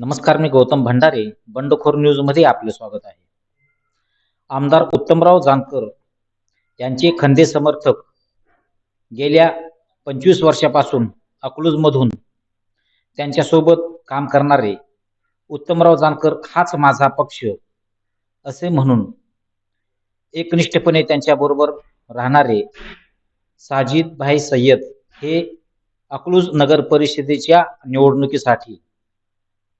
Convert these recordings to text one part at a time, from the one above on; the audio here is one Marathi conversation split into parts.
नमस्कार मी गौतम भंडारे बंडखोर न्यूजमध्ये आपले स्वागत आहे. आमदार उत्तमराव जानकर यांचे खंदे समर्थक गेल्या पंचवीस वर्षापासून अकलूजमधून त्यांच्यासोबत काम करणारे उत्तमराव जानकर हाच माझा पक्ष असे म्हणून एकनिष्ठपणे त्यांच्याबरोबर राहणारे साजिद भाई सय्यद हे अकलूज नगर परिषदेच्या निवडणुकीसाठी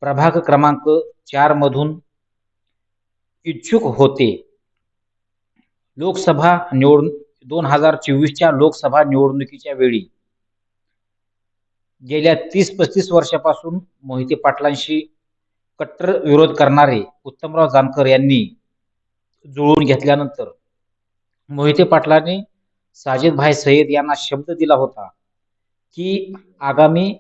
प्रभाग क्रमांक चार मधून इच्छुक होते. लोकसभा निवडणूक दोन हजार चोवीसच्या लोकसभा निवडणुकीच्या वेळी गेल्या तीस पस्तीस वर्षापासून मोहिते पाटलांशी कट्टर विरोध करणारे उत्तमराव जानकर यांनी जुळवून घेतल्यानंतर मोहिते पाटलांनी साजिद भाई सय्यद यांना शब्द दिला होता की आगामी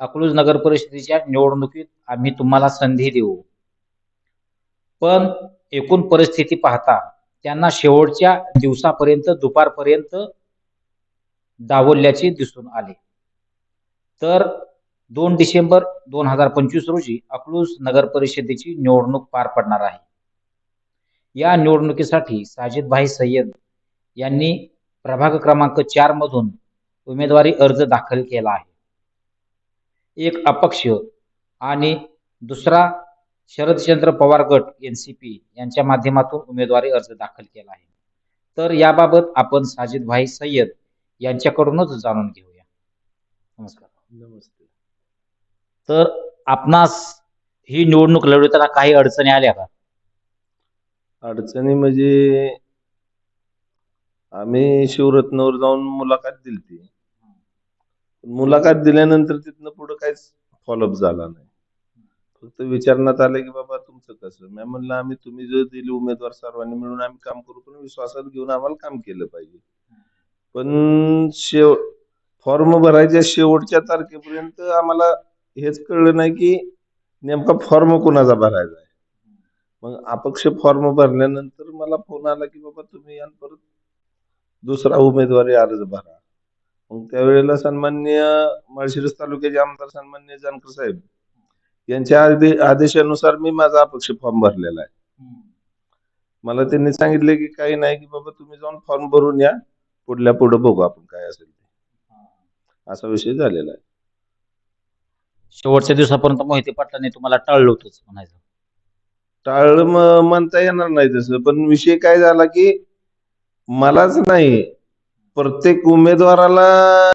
अकलूज नगर परिषदेच्या निवडणुकीत आम्ही तुम्हाला संधी देऊ. पण एकूण परिस्थिती पाहता त्यांना शेवटच्या दिवसापर्यंत दुपारपर्यंत डावलल्याचे दिसून आले. तर दोन डिसेंबर दोन हजार पंचवीस रोजी अकलूज नगर परिषदेची निवडणूक पार पडणार आहे. या निवडणुकीसाठी साजिदभाई सय्यद यांनी प्रभाग क्रमांक चार मधून उमेदवारी अर्ज दाखल केला आहे. एक अपक्ष आणि दुसरा Sharadchandra Pawar got N C P यांच्या माध्यमातून उमेदवारी अर्ज दाखल केला आहे. तर याबाबत आपण साजिदभाई सय्यद यांच्याकडूनच जाणून घेऊया. नमस्कार. नमस्ते. तर आपणास ही निवडणूक लढवताना काही अडचणी आल्या का? अडचणी म्हणजे आम्ही शिवरत्नावर जाऊन मुलाखत दिली मुलाखत दिल्यानंतर तिथनं पुढं काहीच फॉलोअप झाला नाही. फक्त विचारण्यात आलं की बाबा तुमचं कसं? मी म्हणलं आम्ही तुम्ही जर दिली उमेदवार सर्वांनी मिळून आम्ही काम करू पण विश्वासात घेऊन आम्हाला काम केलं पाहिजे. पण शेव फॉर्म भरायच्या शेवटच्या तारखेपर्यंत आम्हाला हेच कळलं नाही की नेमका फॉर्म कोणाचा भरायचा आहे. मग अपक्ष फॉर्म भरल्यानंतर मला फोन आला की बाबा तुम्ही यान परत दुसरा उमेदवारी अर्ज भरा. मग त्यावेळेला सन्मान्य माळशिरस तालुक्याचे आमदार सन्मान्य जानकर साहेब यांच्या आदे आदेशानुसार मी माझा अपक्ष फॉर्म भरलेला आहे. मला त्यांनी सांगितले की काही नाही की बाबा तुम्ही जाऊन फॉर्म भरून या पुढल्या पुढे बघू आपण काय असेल ते. असा विषय झालेला आहे. शेवटच्या दिवसापर्यंत मोहिते पाटलांनी तुम्हाला टाळलं होतंच म्हणायचं. टाळ म- म्हणता येणार नाही तसं पण विषय काय झाला की मलाच नाही प्रत्येक उमेदवाराला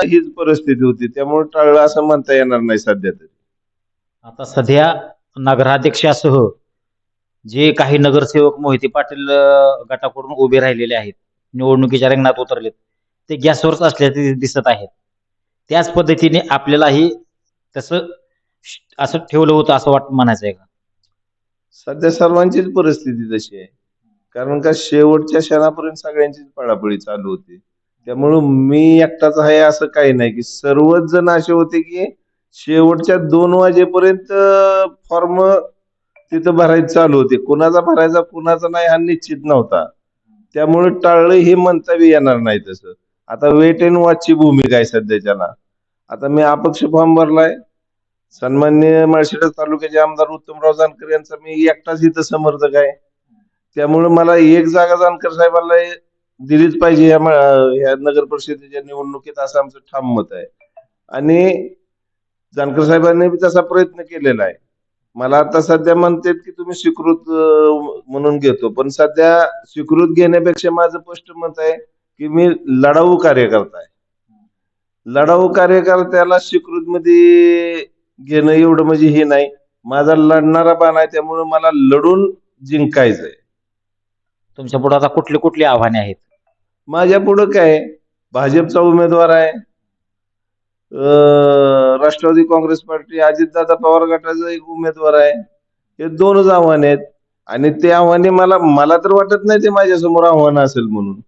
हीच परिस्थिती होती. त्यामुळे टाळलं असं म्हणता येणार नाही सध्या तरी. आता सध्या नगराध्यक्षासह जे काही नगरसेवक मोहिते पाटील अं, गटाकडून उभे राहिलेले आहेत निवडणुकीच्या रिंगणात उतरलेत ते गॅसवरच असल्याचे दिसत आहेत. त्याच पद्धतीने आपल्यालाही तसं श- असं ठेवलं होतं असं वाट म्हणायचं आहे का? सध्या सर्वांचीच परिस्थिती तशी आहे. कारण का शेवटच्या क्षणापर्यंत सगळ्यांचीच पळापळी चालू होती. त्यामुळं मी एकटाच आहे असं काही नाही की सर्वच जण असे होते की शेवटच्या दोन वाजेपर्यंत फॉर्म तिथं भरायचं चालू होते. कुणाचा भरायचा कुणाचा नाही हा निश्चित नव्हता. त्यामुळे टाळलं हे म्हणता बी येणार नाही तसं. आता वेट अँड वॉचची भूमिका आहे सध्याच्याला. आता मी अपक्ष फॉर्म भरलाय. सन्मान्य माळशिरस तालुक्याचे आमदार उत्तमराव जानकर यांचा मी एकटाच इथं समर्थक आहे. त्यामुळे मला एक जागा जानकर साहेबांना दिलीच पाहिजे या ह्या या नगर परिषदेच्या निवडणुकीत असं आमचं ठाम मत आहे. आणि जानकर साहेबांनी बी तसा प्रयत्न केलेला आहे. मला आता सध्या म्हणतात की तुम्ही स्वीकृत म्हणून घेतो. पण सध्या स्वीकृत घेण्यापेक्षा माझं स्पष्ट मत आहे की मी लढाऊ कार्यकर्ता आहे. लढाऊ कार्यकर्त्याला स्वीकृत मध्ये घेणं एवढं म्हणजे हे नाही. माझा लढणारा बाण आहे त्यामुळे मला लढून जिंकायचंय. तुमच्यापुढे आता कुठली कुठली आव्हाने आहेत? माझ्या पुढं काय? भाजपचा उमेदवार आहे. राष्ट्रवादी काँग्रेस पार्टी अजितदादा पवार गटाचा एक उमेदवार आहे. हे दोनच आव्हाने आहेत. आणि ते आव्हाने मला मला तर वाटत नाही ते माझ्यासमोर आव्हान असेल म्हणून.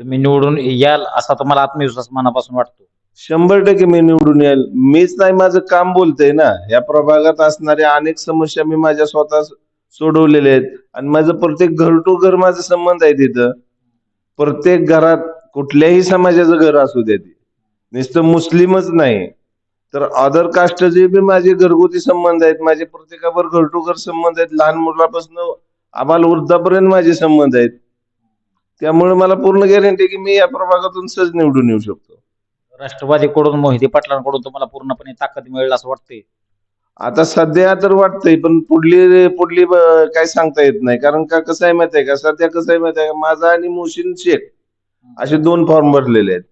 तुम्ही निवडून याल असा तुम्हाला आत्मविश्वास मनापासून वाटतो. शंभर टक्के मी निवडून येईल. मीच नाही माझं काम बोलतंय ना. या प्रभागात असणाऱ्या अनेक समस्या मी माझ्या स्वतः सोडवलेले आहेत. आणि माझं प्रत्येक घर टू घर माझा संबंध आहे तिथं. प्रत्येक घरात कुठल्याही समाजाचं घर असू दे ते. नुसतं मुस्लिमच नाही. तर अदर कास्टचे बी माझे घरगुती संबंध आहेत माझे प्रत्येकावर घरटोकर संबंध आहेत. लहान मुलापासून आम्हाला वृद्धापर्यंत माझे संबंध आहेत. त्यामुळे मला पूर्ण गॅरंटी की मी या प्रभागातून सहज निवडून येऊ शकतो. राष्ट्रवादीकडून मोहिते पाटलांकडून तुम्हाला पूर्णपणे ताकद मिळेल असं वाटतंय? आता सध्या तर वाटतंय पण पुढली पुढली ब- काय सांगता येत नाही. कारण का कसं आहे माहिती आहे का? सध्या कसं आहे माहिती आहे का? माझा आणि मोहसिन शेख असे दोन फॉर्म भरलेले आहेत.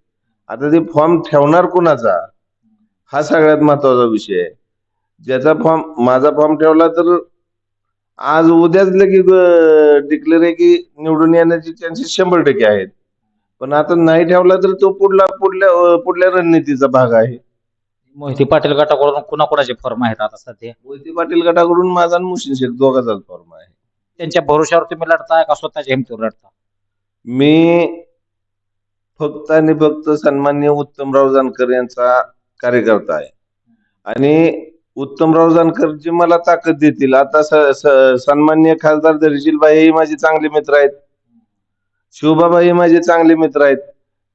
आता ते फॉर्म ठेवणार कुणाचा? हा सगळ्यात महत्त्वाचा विषय आहे. ज्याचा फॉर्म माझा फॉर्म ठेवला तर आज उद्याच लगे डिक्लेअर आहे की निवडून येण्याचे चान्सेस शंभर टक्के आहेत. पण आता नाही ठेवला तर तो पुढला पुढल्या अं, पुढल्या रणनीतीचा भाग आहे. मोहिते पाटील गटाकडून कुणाकुणाचे फॉर्म आहेत आता सध्या? मोहिते पाटील गटाकडून माझा आणि मुशीन शेख दोघाचाच फॉर्म आहे. त्यांच्या भरोशावर तुम्ही लढताय का? स्वतःच्या हिमतीवर लढता? मी फक्त आणि फक्त सन्मान्य उत्तमराव जानकर यांचा कार्यकर्ता आहे. आणि उत्तमराव जानकर जे मला ताकद देतील आता स- स- सन्मान्य खासदार धैर्यशीलबाई हे माझे चांगले मित्र आहेत. शिवबाबाई हे माझे चांगले मित्र आहेत.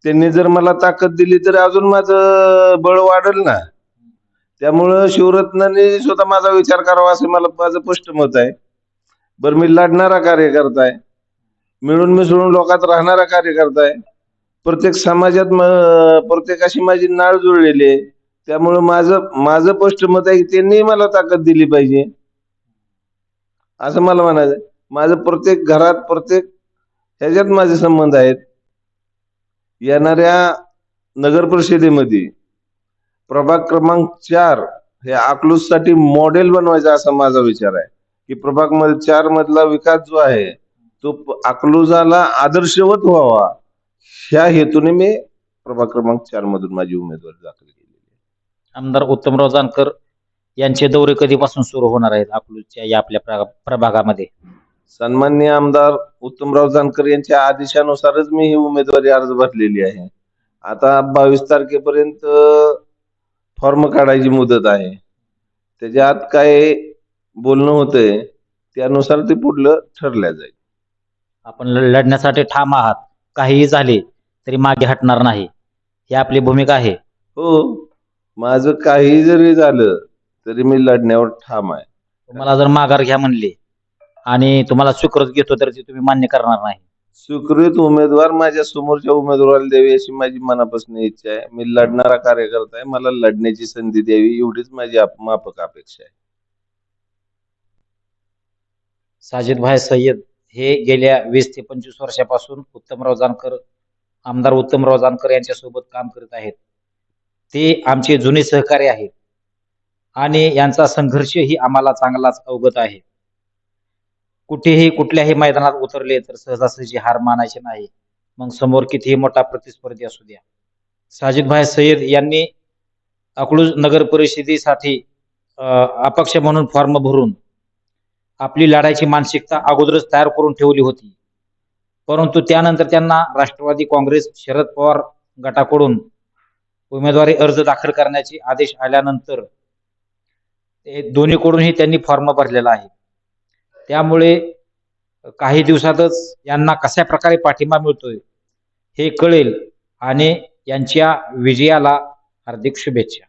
त्यांनी जर मला ताकद दिली तर अजून माझं बळ वाढेल ना? त्यामुळं शिवरत्नाने स्वतः माझा विचार करावा असं मला माझं स्पष्ट मत आहे. बरं मी लढणारा कार्यकर्ता आहे मिळून मिसळून लोकात राहणारा कार्यकर्ता आहे प्रत्येक समाजात प्रत्येकाशी माझी नाळ जुळलेली आहे. त्यामुळं माझं माझं स्पष्ट मत आहे की त्यांनी मला ताकद दिली पाहिजे. असं मला म्हणायचं माझं प्रत्येक घरात प्रत्येक ह्याच्यात माझे संबंध आहेत. येणाऱ्या नगर परिषदेमध्ये प्रभाग क्रमांक चार हे अकलूजसाठी मॉडेल बनवायचा असा माझा विचार आहे. की प्रभागमध्ये चार मधला विकास जो आहे तो अकलूजाला आदर्शवत व्हावा. ह्या हेतूने मी प्रभाग क्रमांक चार मधून माझी उमेदवारी दाखल केली आमदार उत्तमराव जानकर यांचे दौरे कधीपासून सुरू होणार आहेत अकलूजच्या या आपल्या प्र- प्रभागामध्ये? सन्मान्य आमदार उत्तमराव जानकर यांच्या आदेशानुसारच मी ही उमेदवारी अर्ज भरलेली आहे. आता बावीस तारखेपर्यंत फॉर्म काढायची मुदत आहे. त्याच्यात काय बोलणं होतंय त्यानुसार ते पुढलं ठरल्या जाईल. आपण ल- लढण्यासाठी ठाम आहात. काहीही झाले तरी मागे हटणार नाही. ही आपली भूमिका आहे. हो. माझं काही जरी झालं तरी मी लढण्यावर ठाम आहे. तुम्हाला जर माघार घ्या म्हणले आणि तुम्हाला स्वीकृत घेतो तर ते तुम्ही मान्य करणार नाही. स्वीकृत उमेदवार माझ्या समोरच्या उमेदवाराला द्यावी अशी माझी मनापासून इच्छा आहे. मी लढणारा कार्यकर्ता आहे. मला लढण्याची संधी द्यावी एवढीच माझी माफक अपेक्षा आहे. साजिद भाई सय्यद हे गेल्या वीस ते पंचवीस वर्षापासून उत्तमराव जानकर आमदार उत्तमराव जानकर यांच्यासोबत काम करत आहेत. ते आमचे जुने सहकारी आहेत. आणि यांचा संघर्षही आम्हाला चांगलाच अवगत आहे. कुठेही कुठल्याही मैदानात उतरले तर सहजासहजी हार मानायचे नाही. मग समोर कितीही मोठा प्रतिस्पर्धी असू द्या. साजिदभाई सय्यद यांनी अकलूज नगर परिषदेसाठी अपक्ष म्हणून फॉर्म भरून आपली लढायची मानसिकता अगोदरच तयार करून ठेवली होती. परंतु त्यानंतर त्यांना राष्ट्रवादी काँग्रेस शरद पवार गटाकडून उमेदवारी अर्ज दाखल करण्याचे आदेश आल्यानंतर ते दोन्हीकडूनही त्यांनी फॉर्म भरलेला आहे. त्यामुळे काही दिवसातच यांना कशा प्रकारे पाठिंबा मिळतोय हे कळेल. आणि यांच्या विजयाला हार्दिक शुभेच्छा.